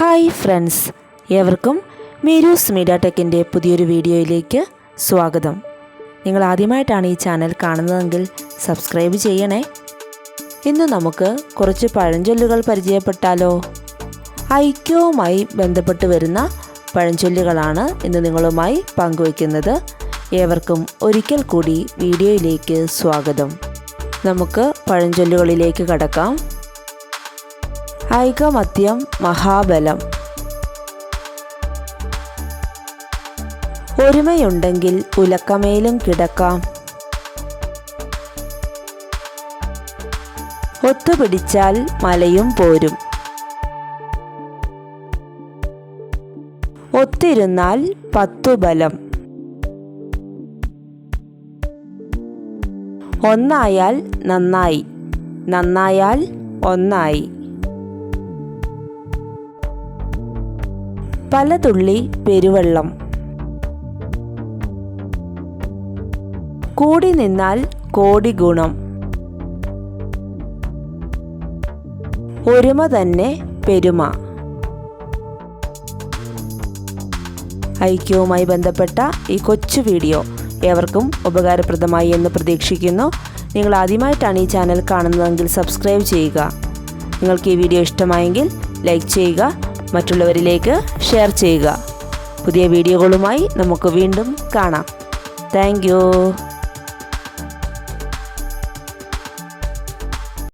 Hi friends ഏവർക്കും മീരൂസ് media ടെക്കിന്റെ പുതിയൊരു വീഡിയോയിലേക്ക് സ്വാഗതം. നിങ്ങൾ ആദ്യമായിട്ടാണ് ഈ ചാനൽ കാണുന്നതെങ്കിൽ സബ്സ്ക്രൈബ് ചെയ്യണേ. ഇന്ന് നമുക്ക് കുറച്ച് പഴഞ്ചൊല്ലുകൾ പരിചയപ്പെട്ടാലോ? ഐക്യവുമായി ബന്ധപ്പെട്ട് വരുന്ന പഴഞ്ചൊല്ലുകളാണ് ഇന്ന് നിങ്ങളുമായി പങ്കുവയ്ക്കുന്നത്. ഏവർക്കും ഒരിക്കൽ കൂടി വീഡിയോയിലേക്ക് സ്വാഗതം. നമുക്ക് പഴഞ്ചൊല്ലുകളിലേക്ക് കടക്കാം. ഐകമത്യം മഹാബലം. ഒരുമയുണ്ടെങ്കിൽ ഉലക്കമേലും കിടക്കാം. ഒത്തുപിടിച്ചാൽ മലയും പോരും. ഒത്തിരുന്നാൽ പത്തു ബലം ഒന്നായാൽ നന്നായി. നന്നായാൽ ഒന്നായി. പല തുള്ളി പെരുവെള്ളം. കൂടി നിന്നാൽ കോടി ഗുണം. ഒരുമ തന്നെ പെരുമ. ഐക്യവുമായി ബന്ധപ്പെട്ട ഈ കൊച്ചു വീഡിയോ ഏവർക്കും ഉപകാരപ്രദമായി എന്ന് പ്രതീക്ഷിക്കുന്നു. നിങ്ങൾ ആദ്യമായിട്ടാണ് ഈ ചാനൽ കാണുന്നതെങ്കിൽ സബ്സ്ക്രൈബ് ചെയ്യുക. നിങ്ങൾക്ക് ഈ വീഡിയോ ഇഷ്ടമായെങ്കിൽ ലൈക്ക് ചെയ്യുക മറ്റുള്ളവരിലേക്ക് ഷെയർ ചെയ്യുക. പുതിയ വീഡിയോകളുമായി നമുക്ക് വീണ്ടും കാണാം. താങ്ക്